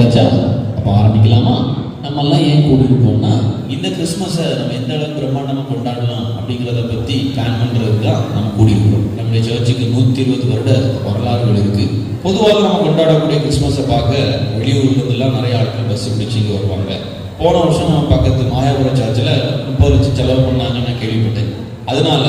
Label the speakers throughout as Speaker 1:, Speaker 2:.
Speaker 1: கிடைச்சா? அப்போ ஆரம்பிக்கலாமா? நம்ம எல்லாம் ஏன் கூட்டிருக்கோம்னா இந்த கிறிஸ்மஸை நம்ம எந்த அளவுக்கு பிரம்மாண்டமாக கொண்டாடலாம் அப்படிங்கிறத பற்றி பிளான் பண்ணுறதுக்கு தான் நம்ம கூடியிருக்கிறோம் நம்முடைய சர்ச்சுக்கு நூற்றி இருபது வருட வரலாறுகள் இருக்குது பொதுவாக நம்ம கொண்டாடக்கூடிய கிறிஸ்மஸை பார்க்க வெளியூர்லேருந்துலாம் நிறைய ஆட்கள் பஸ் பிடிச்சி இங்கே வருவாங்க. போன வருஷம் நம்ம பக்கத்து மாயாபுரம் சர்ச்சில் முப்பது லட்சம் செலவு பண்ணாங்கன்னு நான் கேள்விப்பட்டேன். அதனால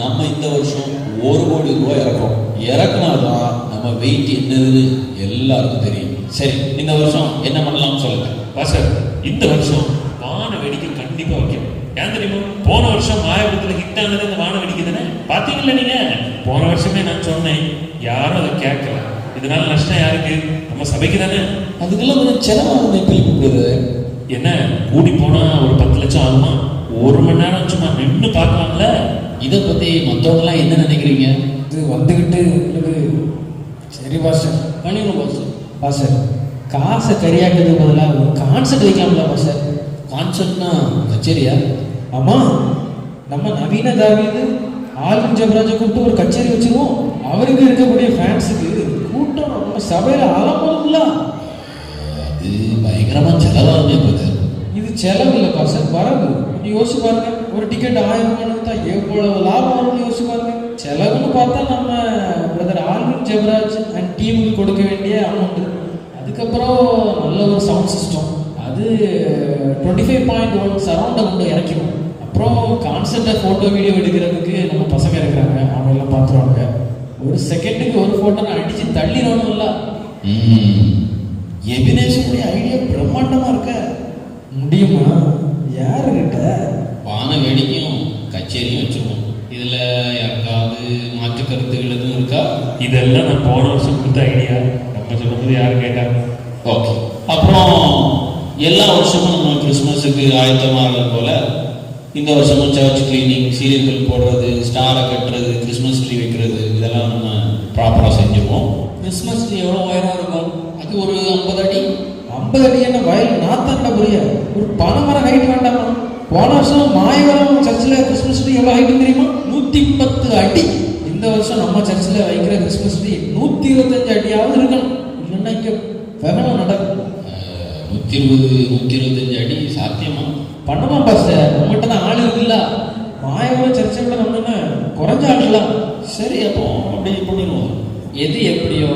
Speaker 1: நம்ம இந்த வருஷம் ஒரு கோடி ரூபாய் இறக்குறோம். இறக்குனாதான் நம்ம வெயிட் என்னதுன்னு எல்லாருக்கும் தெரியும். சரி இந்த வருஷம் என்ன பண்ணலாம்னு சொல்லுங்க.
Speaker 2: பாஸ்டர் இந்த வருஷம் வான வேடிக்கை கண்டிப்பா வைக்கணும். ஏன் தெரியுமா? போன வருஷம் மாயபுரத்துல ஹிட் ஆனது இந்த வான வேடிக்கை தானே? பாத்தீங்களா நீங்க? போன வருஷமே நான் சொன்னேன் யாரும் அதை கேட்கல. இதனால நஷ்டம் யாருக்கு? நம்ம சபைக்கு தானே.
Speaker 1: அதுக்கெல்லாம் கொஞ்சம் செலவாகுது எப்படி கூப்பிடுறது
Speaker 2: என்ன? கூடி போனா ஒரு பத்து லட்சம் ஆகுமா? ஒரு மணி நேரம் சும்மா நின்று பார்க்கலாம்ல?
Speaker 1: இதை பத்தி மற்றவங்கலாம் என்ன நினைக்கிறீங்க?
Speaker 3: இது வந்துக்கிட்டு உங்களுக்கு சரி பாஸ்டர்.
Speaker 1: பண்ணிடுவோம் பாஸ்
Speaker 3: பாஸ்டர். காசை கரியாக்கிறதுக்கு பதிலாக ஒரு கான்செப்ட் வைக்கலாம்ல பாஸ்டர்.
Speaker 1: கான்செப்ட்னா கச்சேரியா?
Speaker 3: ஆமாம் நம்ம நவீன தாவீது ஆல்வின் ஜெபராஜை கூப்பிட்டு ஒரு கச்சேரி வச்சிருவோம். அவருக்கு இருக்கக்கூடிய ஃபேன்ஸுக்கு கூட்டம் நம்ம சபையில் ஆரம்பம்ல.
Speaker 1: அது பயங்கரமா செலவாகுமே பிரதர்
Speaker 3: இது. செலவு இல்லை பாஸ்டர். வரவு. நீ யோசிச்சு பாருங்க. ஒரு டிக்கெட் ஆயிரம் ரூபாய் தான் எவ்வளவு லாபம் வரும்னு யோசிச்சு பாருங்க. செலவுன்னு பார்த்தா நம்ம பிரதர் ஆல்வின் ஜெபராஜ் டீமுக்கு கொடுக்க வேண்டிய அமௌண்ட் அதுக்கப்புறம் நல்ல ஒரு சவுண்ட் சிஸ்டம் அது டுவெண்ட்டி ஃபைவ் பாயிண்ட் ஒன் சரௌண்டை கொண்டு இறக்கிடும் அப்புறம் கான்செப்டை ஃபோட்டோ வீடியோ எடுக்கிறதுக்கு நம்ம பசங்க இருக்கிறாங்க. அவங்க எல்லாம் பார்த்துருவாங்க ஒரு செகண்டுக்கு ஒரு ஃபோட்டோ நான் அடிச்சு தள்ளிடணும்ல
Speaker 1: எபினேஷனுடைய ஐடியா பிரம்மாண்டமா இருக்க?
Speaker 3: முடியுமா? யாருக்கிட்ட?
Speaker 1: வான வேடிக்கையும் கச்சேரியும் வச்சிருவோம். இதுல மாற்று கருத்துகள் எதுவும் இருக்கா?
Speaker 2: இதெல்லாம் நான் போன வருஷம் கொடுத்த ஐடியா நம்ம சொல்லும்போது யாரும் கேட்டாங்க
Speaker 1: ஓகே அப்புறம் எல்லா வருஷமும் நம்ம கிறிஸ்மஸுக்கு ஆயத்தமாகிறது போல இந்த வருஷமும் சர்ச் கிளீனிங் சீரியல்கள் போடுறது ஸ்டாரை கட்டுறது கிறிஸ்மஸ் ட்ரீ வைக்கிறது இதெல்லாம் நம்ம ப்ராப்பராக செஞ்சுருவோம் கிறிஸ்மஸ் ட்ரீ எவ்வளோ உயரம் இருக்கும்? அது ஒரு ஐம்பது அடி.
Speaker 3: ஐம்பது அடி என்ன வயல் நாத்தாண்ட புரிய ஒரு பனைமரம் ஹைட் வேண்டாமா? போன வருஷம் மாயவரம் எவ்வளோ ஹைட் தெரியுமா? நூற்றி பத்து அடி. இந்த வருஷம் நம்ம சர்ச்சில் வைக்கிற கிறிஸ்மஸ் ட்ரீ நூற்றி இருபத்தஞ்சு அடியாவது இருக்கணும் இல்லைன்னா இங்கே வெகனம் நடக்கும்.
Speaker 1: நூற்றி இருபது நூற்றி இருபத்தஞ்சு அடி சாத்தியமா?
Speaker 3: பண்ணலாம் பாஸ்டர் நம்மகிட்ட தான் ஆள் இருக்குல்ல. மாயவரம் சர்ச்சை விட நம்ம குறைஞ்ச ஆளுலாம்
Speaker 1: சரி அப்போ அப்படியே பண்ணிடுவோம்.
Speaker 4: எது எப்படியோ?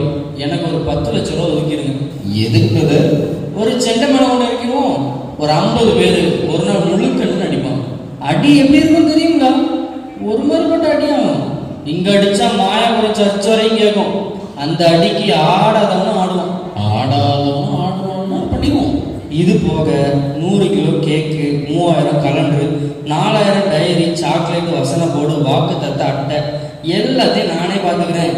Speaker 4: எனக்கு ஒரு பத்து லட்ச ரூபா ஒதுக்கிடுங்க.
Speaker 1: எதுக்குறது
Speaker 4: ஒரு செண்டை மேடம் ஒன்று வைக்கிறோம் ஒரு ஐம்பது பேர். ஒரு நாள் முழுக்கன்னு அடிப்பான். அடி எப்படி இருக்கும் தெரியுங்களா ஒரு மாதிரிப்பட்ட அடியாகும் இங்க அடிச்சா மாயாபுரம் சர்ச் வரையும் கேட்கும் அந்த அடிக்கு ஆடாதவனும் ஆடுவான்.
Speaker 1: ஆடாதவனும் ஆடுவான்னா? பண்ணிடுவோம்
Speaker 4: இது போக நூறு கிலோ கேக்கு மூவாயிரம் கலண்டரு நாலாயிரம் டைரி சாக்லேட் வசன போர்டு வாக்கு தத்த அட்டை எல்லாத்தையும் நானே பார்த்துக்கிறேன்.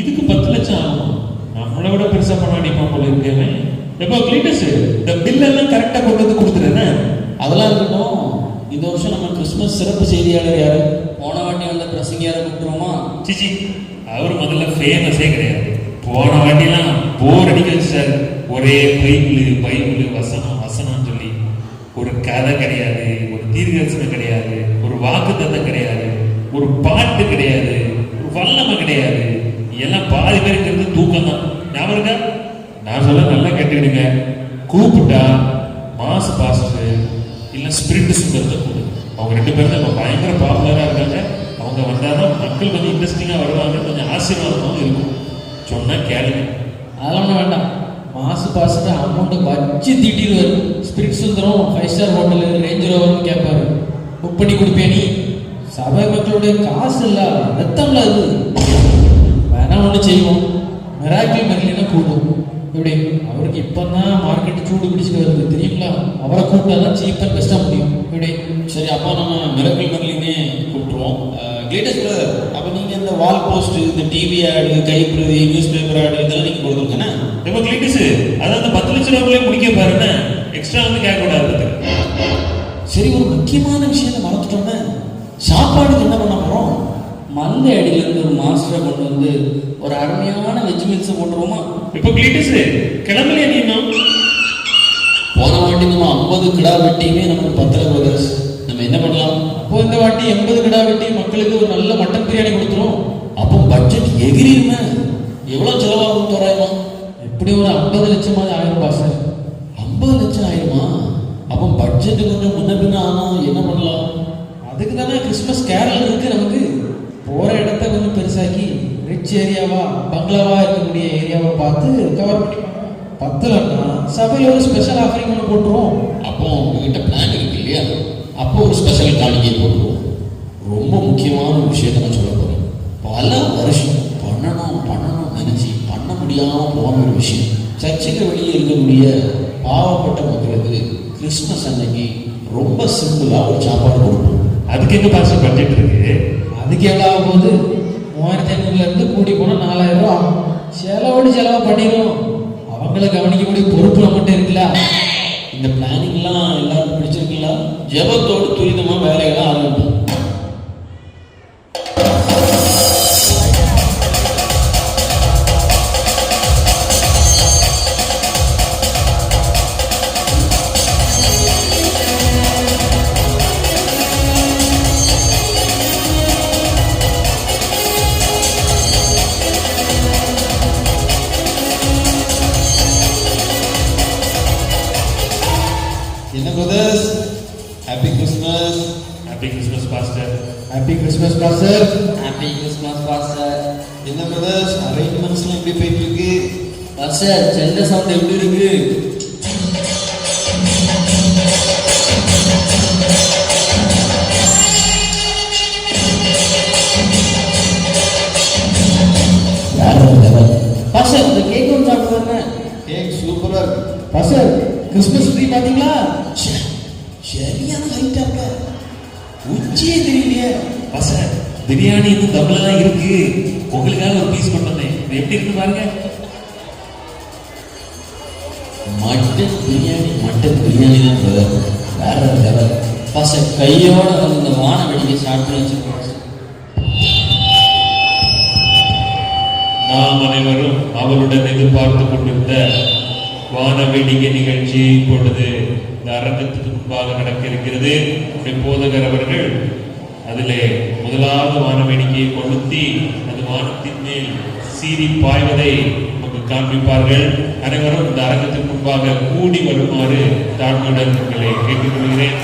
Speaker 2: இதுக்கு பத்து லட்சம் ஆகும். நம்மளை விட பெருசா பண்ண அடிப்பான் போல இருக்கேன் எப்போ கிளீட்டஸ் இந்த பில் எல்லாம் கரெக்டா கொண்டு வந்து கொடுத்துறேன்
Speaker 1: அதெல்லாம் இருக்கட்டும். இந்த வருஷம் நம்ம கிறிஸ்மஸ் சிறப்பு செய்தியாளர் யாரு?
Speaker 4: போன வாட்டி வந்த பிரசங்கியாரை கூப்பிடுவோமா
Speaker 2: சிச்சி அவர் முதல்ல ஃபேமஸே கிடையாது. போன வாட்டிலாம் போர் அடிக்க வச்சார். ஒரே பைபிள் பைபிள் வசனம் வசனம்னு சொல்லி. ஒரு கதை கிடையாது ஒரு தீர்க்கதரிசனம் கிடையாது ஒரு வாக்கு கிடையாது ஒரு பாட்டு கிடையாது ஒரு வல்லமை கிடையாது. எல்லாம் பாதி பேருக்கு இருந்து தூக்கம் தான் ஞாபகம் நான் சொல்ல நல்லா கேட்டுக்கிடுங்க. கூப்பிட்டா மாசு பாஸ்டர் இல்ல ஸ்பிரிட் சுந்தரத்தை கூடு. அவங்க ரெண்டு பேரும் தான் இப்போ பயங்கர பாப்புலரா இருக்காங்க. அவங்க வந்தாதான் மக்கள் கொஞ்சம் இன்ட்ரெஸ்டிங்கா வருவாங்க கொஞ்சம் ஆசீர்வாதமாகவும் இருக்கும். சொன்னா கேளுங்க.
Speaker 3: அதெல்லாம் ஒண்ணும் வேண்டாம். மாசு பாசுட்டு அமௌண்ட்டை வச்சு திட்டிடுவார். Spirit Sundaram five star hotel range ரோவர்னு கேட்பாரு புக் பண்ணி கொடுப்பியா நீ? சபை மக்களுடைய காசு இல்ல ரத்தம்ல அது. வேணா ஒன்று செய்வோம். மிராக்கிள் மெர்லினா கூடுவோம் எப்படி அவருக்கு இப்போ தான் மார்க்கெட் சூடு பிடிச்சிட்டு வருது. தெரியுங்களா? அவரை கூப்பிட்டா தான் சீப் அண்ட் பெஸ்ட்டாக முடியும். எப்படி?
Speaker 1: சரி அப்போ நம்ம மிரக்கல் மரலினே கூப்பிட்டுருவோம். கிரேட்டஸ்ட் பிரதர் அப்போ நீங்கள் இந்த வால் போஸ்ட் இந்த டிவி ஆடு கைப்பிரதி நியூஸ் பேப்பர் ஆடு இதெல்லாம் நீங்கள் கொடுத்துருக்கேன்னா
Speaker 2: இப்போ கிளிட்டிஸ் அதான் அந்த பத்து லட்சம் ரூபாய் முடிக்க பாருங்க எக்ஸ்ட்ரா வந்து கேட்க கூடாது
Speaker 1: சரி ஒரு முக்கியமான விஷயத்தை மறந்துட்டோம்னா சாப்பாடுக்கு என்ன பண்ண போகிறோம்
Speaker 4: மந்த அடியிலேருந்து ஒரு மாஸ்டரை கொண்டு வந்து ஒரு அருமையான வெஜ் மீல்ஸை போட்டுருவோமா?
Speaker 2: இப்போ கிளிட்டிஸ் கிளம்பலையா நீ இன்னும்?
Speaker 1: போன வாட்டி நம்ம ஐம்பது கிடா வெட்டியுமே நமக்கு பத்தல பிரதர்ஸ் நம்ம என்ன பண்ணலாம்?
Speaker 3: அப்போ இந்த வாட்டி எண்பது கிடா வெட்டி மக்களுக்கு ஒரு நல்ல மட்டன் பிரியாணி கொடுத்துரும்
Speaker 1: அப்போ பட்ஜெட் எகிரியுமே எவ்வளோ செலவாகும் தோராயமா?
Speaker 3: எப்படி எப்படியும் ஒரு ஐம்பது லட்சமாவது ஆயிரம் பாஸ்டர்
Speaker 1: ஐம்பது லட்சம் ஆயிருமா? அப்போ பட்ஜெட் கொஞ்சம் முன்ன பின்ன ஆனா என்ன பண்ணலாம்?
Speaker 3: அதுக்கு தானே கிறிஸ்மஸ் கேரல் இருக்கு நமக்கு போகிற இடத்த கொஞ்சம் பெருசாக்கி ரிச் ஏரியாவா பங்களாவா இருக்கக்கூடிய ஏரியாவை பார்த்து கவர் பண்ணி பத்தலன்னா சபையில் ஒரு ஸ்பெஷல் ஆஃபரிங் ஒன்று போட்டுருவோம்.
Speaker 1: அப்போ உங்ககிட்ட பிளான் இருக்கு இல்லையா? அப்போ ஒரு ஸ்பெஷல் காணிக்கை போட்டுருவோம். ரொம்ப முக்கியமான ஒரு விஷயத்த நான் சொல்ல போகிறேன் பல வருஷம் பண்ணணும் பண்ணணும் நினைச்சு பண்ண முடியாமல் போன ஒரு விஷயம். சர்ச்சுக்கு வெளியே இருக்கக்கூடிய பாவப்பட்ட மக்களுக்கு கிறிஸ்மஸ் அன்னைக்கு ரொம்ப சிம்பிளாக ஒரு சாப்பாடு கொடுப்போம்.
Speaker 2: அதுக்கு எங்க பாசம் பட்ஜெட் இருக்கு?
Speaker 3: அதுக்கு எவ்வளோ போகுது மூவாயிரத்தி ஐநூறுல இருந்து கூடி போனால் நாலாயிரம் ரூபா ஆகும். செலவோடு செலவா பண்ணிடும் அவங்கள கவனிக்கக்கூடிய பொறுப்பு நம்மகிட்ட இருக்குல்ல?
Speaker 1: இந்த பிளானிங்லாம் எல்லாருக்கும் பிடிச்சிருக்குல்ல ஜெபத்தோடு துரிதமாக வேலை Christmas
Speaker 2: pastor
Speaker 3: happy Christmas pastor
Speaker 4: happy Christmas pastor
Speaker 1: என்ன பிரதர்ஸ் அரேஞ்ச்மெண்ட்ஸ்லாம் எப்படி போயிட்டு இருக்கு?
Speaker 4: பாஸ்டர் சென்னை சவுண்ட் எப்படி இருக்கு? பாஸ்டர் இந்த கேக் சாப்பிட்டு
Speaker 1: கேக் சூப்பரா இருக்கு.
Speaker 3: பாஸ்டர் கிறிஸ்மஸ் ட்ரீ பார்த்தீங்களா?
Speaker 1: ச்சே, சரியான ஹைட்டா இருக்க. உச்சியே தெரியலையே
Speaker 2: பாஸ்டர் பிரியாணி இன்னும் தம்ல தான் இருக்கு. உங்களுக்காக ஒரு பீஸ் கொண்டு வந்தேன். எப்படி இருக்கு பாருங்க.
Speaker 1: மட்டன் பிரியாணி மட்டன் பிரியாணி தான் வேற லெவல்
Speaker 4: பச கையோட வந்து இந்த வான வெடிக்க ஸ்டார்ட் பண்ணி வச்சிருக்கோம்.
Speaker 2: நாம் அனைவரும் அவருடன் எதிர்பார்த்து கொண்டிருந்த வான வேடிக்கை நிகழ்ச்சி இப்பொழுது இந்த அரங்கத்துக்கு முன்பாக நடக்க இருக்கிறது போதகர் அவர்கள் அதிலே முதலாவது வான வேடிக்கையை கொளுத்தி அது வானத்தின் மேல் சீறி பாய்வதை நமக்கு காண்பிப்பார்கள். அனைவரும் இந்த அரங்கத்துக்கு முன்பாக கூடி வருமாறு தாழ்மையுடன் உங்களை கேட்டுக்கொள்கிறேன்.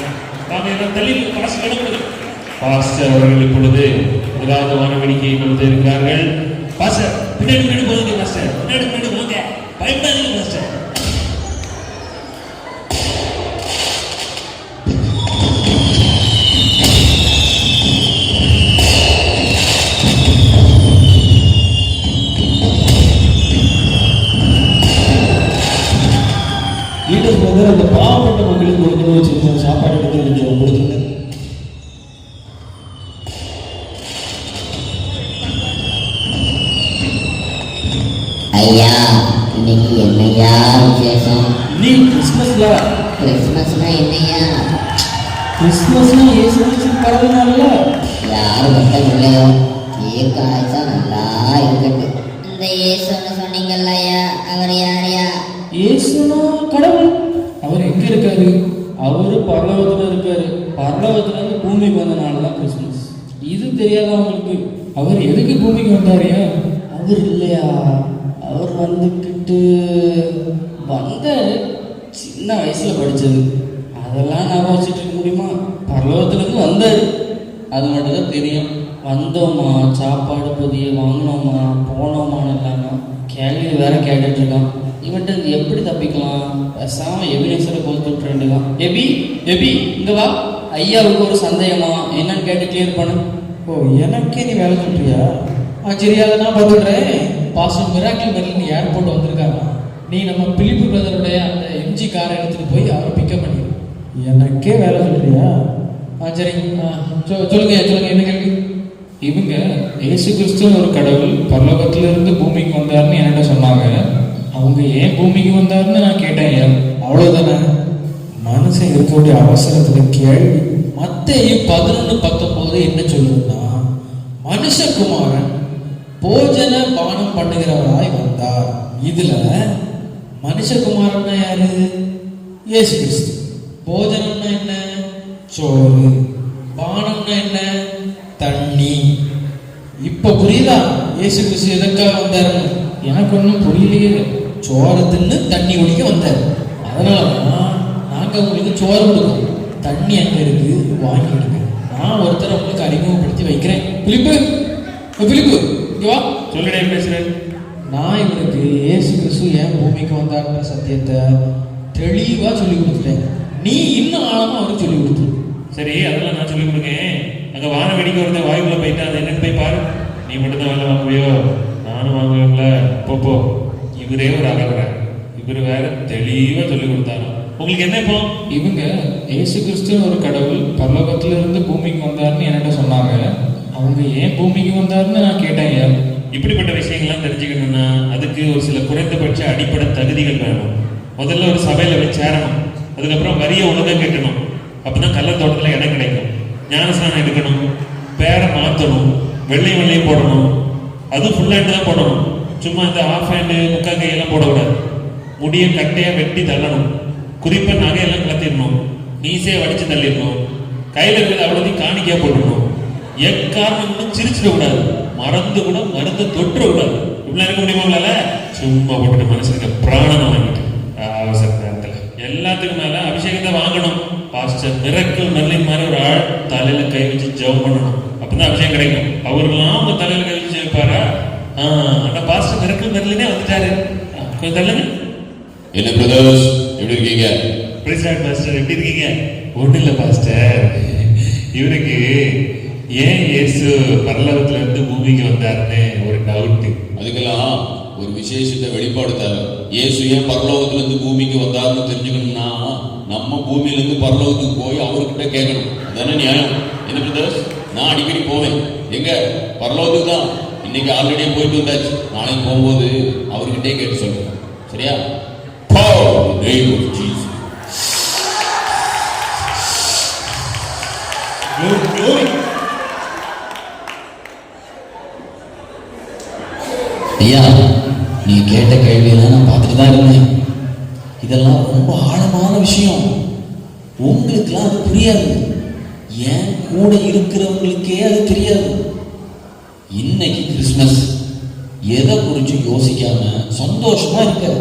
Speaker 2: பாஸ்டர் அவர்கள் இப்பொழுது முதலாவது வானவேடிக்கையை கொடுத்து இருக்கிறார்கள். பாஸ்டர் பின்னாடி பின்னாடி போகுது பாஸ்டர் பின்னாடி பின்னாடி போங்க. பயப்படாதீங்க பாஸ்டர்
Speaker 1: பிரதர் அந்த பாவப்பட்ட மக்களுக்கு கொடுக்கணும் வச்சிருக்கோம் சாப்பாடு எடுத்து கொஞ்சம் கொடுத்துருங்க
Speaker 5: ஐயா இன்னைக்கு என்னையா விசேஷம்?
Speaker 4: நீ கிறிஸ்மஸ்ல?
Speaker 5: கிறிஸ்மஸ்னா என்னையா?
Speaker 4: கிறிஸ்மஸ்னா இயேசு பிறந்தனால
Speaker 5: யாரு கஷ்டப்படலையோ தீர்க்க ஆயுசா நல்லா இருக்கட்டு இந்த இயேசுன்னு சொன்னீங்கல்ல ஐயா அவர் யாரையா
Speaker 4: இயேசுனா கடவுள். இருக்காரு அவரு பரலோகத்துல இருக்காரு. பரலோகத்துல இருந்து பூமிக்கு வந்தனால தான் கிறிஸ்மஸ் இது தெரியாதவங்களுக்கு
Speaker 3: அவர் எதுக்கு பூமிக்கு வந்தாரியா
Speaker 4: அவர் இல்லையா? அவர் வந்துக்கிட்டு வந்த சின்ன வயசுல படிச்சது. அதெல்லாம் ஞாபகம் வச்சுட்டு இருக்க முடியுமா? பரலோகத்துலேருந்து வந்தார். வந்தாரு அது மட்டும் தான் தெரியும். வந்தோமா? சாப்பாடு பொதிய வாங்கினோமா? போனோமான்னு இல்லாமல் கேள்வி வேற கேட்டுட்டு இருக்கான். இவன்ட்டு எப்படி தப்பிக்கலாம்? பேசாம எபினேசரை கொடுத்து விட்டுற வேண்டியதான் எபி எபி இங்க வா. ஐயாவுக்கு ஒரு சந்தேகமா? என்னன்னு கேட்டு கிளியர் பண்ணு.
Speaker 3: ஓ எனக்கே நீ வேலை சொல்றியா? ஆ சரி அதை நான் பார்த்துடுறேன் பாசம் மிராக்கிள் மெர்லின் ஏர்போர்ட் வந்திருக்காங்க. நீ நம்ம பிலிப்பு பிரதருடைய அந்த எம்ஜி காரை எடுத்துட்டு போய் அவரை பிக்கப் பண்ணிடு. எனக்கே வேலை சொல்றியா? ஆ சரி. சொல்லுங்க சொல்லுங்க என்ன கேள்வி?
Speaker 6: இவங்க இயேசு கிறிஸ்து ஒரு கடவுள் பரலோகத்துல இருந்து பூமிக்கு வந்தாருன்னு என்கிட்ட சொன்னாங்க. அவங்க ஏன் பூமிக்கு வந்தாருன்னு நான் கேட்டேன். ஐயா
Speaker 3: அவ்வளவுதானே? மனுஷன் இருக்கக்கூடிய அவசரத்துல கேள்வி. மத்தேயு பதினொன்று பத்தொன்பது என்ன சொல்லுதுன்னா மனுஷகுமாரன் போஜன பானம் பண்ணுகிறவராய் வந்தார். இதுல மனுஷகுமாரன்னா யாரு? இயேசு கிறிஸ்து. போஜனம்னா என்ன? சோறு. பானம்னா என்ன? தண்ணி. இப்ப புரியுதா இயேசு கிறிஸ்து எதற்காக வந்தாருன்னு?
Speaker 6: எனக்கு ஒன்றும் புரியலையே.
Speaker 3: சோறு தின்னு தண்ணி குடிக்க வந்தார். அதனால தான் நாங்கள் உங்களுக்கு சோறு கொடுக்கோம் தண்ணி அங்கே இருக்கு வாங்கிடுங்க நான் ஒருத்தரை உங்களுக்கு அறிமுகப்படுத்தி வைக்கிறேன். பிலிப்பு பிலிப்பு இங்க வா.
Speaker 2: சொல்லுடே பேசுறேன்
Speaker 3: நான் இவனுக்கு இயேசு கிறிஸ்து ஏன் பூமிக்கு வந்தார்ன்ற சத்தியத்தை தெளிவாக சொல்லி கொடுத்துட்டேன். நீ இன்னும் ஆழமா அவருக்கு சொல்லி கொடுத்துரு.
Speaker 2: சரி அதெல்லாம் நான் சொல்லிக் கொடுக்கேன். அங்க வான வெடிக்க ஒருத்தன் வாய்க்குள்ள போயிட்டா அது என்னன்னு போய் பாரு. நீ மட்டும் தான் வேலை வாங்குவியோ நானும் வாங்குவேன்ல. போ இவரே ஒரு அழகுற இவர் வேற தெளிவா சொல்லி கொடுத்தாரு. உங்களுக்கு என்ன இப்போ?
Speaker 6: இவங்க இயேசு கிறிஸ்துன்னு ஒரு கடவுள் பரலோகத்துல இருந்து பூமிக்கு வந்தாருன்னு என்கிட்ட சொன்னாங்க. அவங்க ஏன் பூமிக்கு வந்தாருன்னு நான் கேட்டேன்
Speaker 2: இப்படிப்பட்ட விஷயங்கள்லாம் தெரிஞ்சுக்கணும்னா அதுக்கு ஒரு சில குறைந்தபட்ச அடிப்படை தகுதிகள் வேணும். முதல்ல ஒரு சபையில போய் சேரணும். அதுக்கப்புறம் வரிய ஒழுங்கா கேட்கணும் அப்பதான் ஞானஸ்நானம் எடுக்கணும் பேரை மாற்றணும் வெள்ளை வெள்ளையும் போடணும். அது ஃபுல் ஹேண்டு தான் போடணும். சும்மா இந்த ஆஃப் ஹேண்டு முக்கா கையெல்லாம் போடக்கூடாது. முடிய கட்டையாக வெட்டி தள்ளணும். குறிப்பாக நகையெல்லாம் கலத்திடணும். நீசே வடித்து தள்ளிடணும். கையில் இருக்கிறது அவ்வளோதையும் காணிக்கையாக போட்டுடணும். எக்காரணம் சிரிச்சிடக்கூடாது. மறந்து கூட மருந்து தொட்டுடக்கூடாது. கூடாது இப்படிலாம் இருக்க முடியுமா உங்களால? சும்மா போட்டுட்டு மனுஷனுக்கு பிராணம் வாங்கிட்டு. அவசரம். நேரத்துல எல்லாத்துக்கும் மேல அபிஷேகத்தை வாங்கணும். பாஸ்டர் மிரக்கல் மெர்லின் மாதிரி ஒரு ஆள் தலையில கை வச்சு ஜெபம் பண்ணணும். அப்பதான் அபிஷேகம் கிடைக்கும். அவர்லாம் உங்க தலையில கை வச்சு வைப்பாரா ஆனா பாஸ்டர் மிரக்கல் மெர்லினே வந்துட்டாரு. கொஞ்சம் தள்ளுங்க.
Speaker 1: என்ன பிரதர்ஸ் எப்படி இருக்கீங்க?
Speaker 2: பிரிசாட் பாஸ்டர் எப்படி இருக்கீங்க? ஒண்ணு இல்ல பாஸ்டர் இவருக்கு ஏன் இயேசு பரலோகத்துல இருந்து பூமிக்கு வந்தாருன்னு ஒரு டவுட்
Speaker 1: அதுக்கெல்லாம் ஒரு விசேஷத்தை வெளிப்பாடு தேவை இயேசு ஏன் பரலோகத்திலிருந்து பூமிக்கு வந்தாருன்னு தெரிஞ்சுக்கணும்னா நம்ம பூமியிலேருந்து பரலோகத்துக்கு போய் அவர்கிட்ட கேட்கணும் அதானே நியாயம் என்ன பிரதர்ஸ் நான் அடிக்கடி போவேன் எங்க பரலோகத்துக்கு தான் இன்னைக்கு ஆல்ரெடி போயிட்டு வந்தாச்சு நாளைக்கு போகும்போது அவர்கிட்டே கேட்டு சொல்லுங்க சரியா ஐயா நீ கேட்ட கேள்வியெல்லாம் நான் பார்த்துட்டு தான் இருந்தேன். இதெல்லாம் ரொம்ப ஆழமான விஷயம். உங்களுக்குலாம் அது புரியாது. ஏன் கூட இருக்கிறவங்களுக்கே அது தெரியாது. இன்னைக்கு கிறிஸ்மஸ். எதை குறித்து யோசிக்காம சந்தோஷமா இருக்க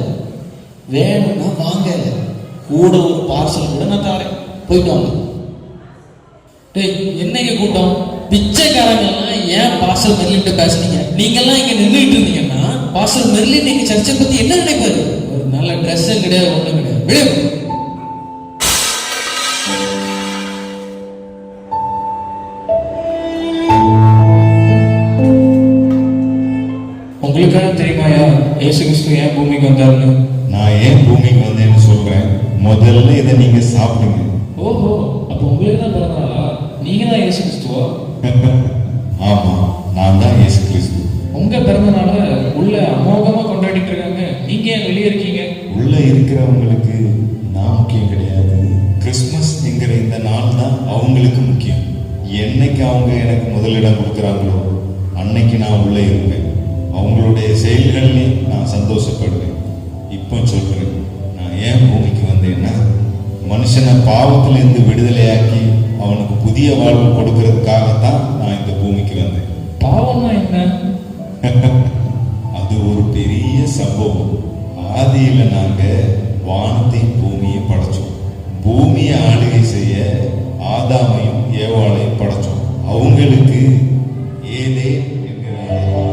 Speaker 1: வேணும்னா வாங்க. கூட ஒரு பார்சல் கூட நான் தாரேன். போயிட்டு வாங்க.
Speaker 3: டேய் என்னைக்கு கூட்டம்? பிச்சைக்காரங்க எல்லாம் ஏன் பார்சல் தள்ளிட்டு பேசுனீங்க? நீங்கெல்லாம் இங்க நின்றுட்டு இருந்தீங்கன்னா பாஸ்டர் மெர்லின் நீங்க சர்ச்சை பத்தி என்ன நினைப்பாரு? ஒரு நல்ல ட்ரெஸ்ஸும் கிடையாது ஒண்ணும் கிடையாது. போ.
Speaker 6: உங்களுக்காக தெரியுமாயா இயேசு கிறிஸ்து ஏன் பூமிக்கு வந்தாருன்னு?
Speaker 7: நான் ஏன் பூமிக்கு வந்தேன்னு சொல்றேன். முதல்ல இதை நீங்க சாப்பிடுங்க.
Speaker 6: ஓஹோ அப்போ உங்களுக்கு தான் பிறந்தனாலா நீங்க தான் இயேசு கிறிஸ்துவா?
Speaker 7: ஆமா நான் தான் இயேசு கிறிஸ்து.
Speaker 6: உங்க பிறந்தனால உள்ள அமோகமா கொண்டாடிட்டு இருக்காங்க. நீங்க ஏன் வெளியே இருக்கீங்க?
Speaker 7: உள்ள இருக்கிறவங்களுக்கு நான் முக்கியம் கிடையாது. கிறிஸ்மஸ் என்கிற இந்த நாள் தான் அவங்களுக்கு முக்கியம். என்னைக்கு அவங்க எனக்கு முதலிடம் கொடுக்குறாங்களோ அன்னைக்கு நான் உள்ள இருப்பேன். அவங்களுடைய செயல்கள்லையும் நான் சந்தோஷப்படுவேன். இப்போ சொல்றேன் நான் ஏன் பூமிக்கு வந்தேன்னா மனுஷனை பாவத்திலிருந்து விடுதலையாக்கி அவனுக்கு புதிய வாழ்வு கொடுக்கறதுக்காகத்தான் நான் இந்த பூமிக்கு வந்தேன்.
Speaker 6: பாவம்னா என்ன?
Speaker 7: அது ஒரு பெரிய சம்பவம். ஆதியில நாங்க வானத்தை பூமியை படைச்சோம். பூமியை ஆளுகை செய்ய ஆதாமையும் ஏவாளையும் படைச்சோம். அவங்களுக்கு ஏதே என்கிறார்கள்.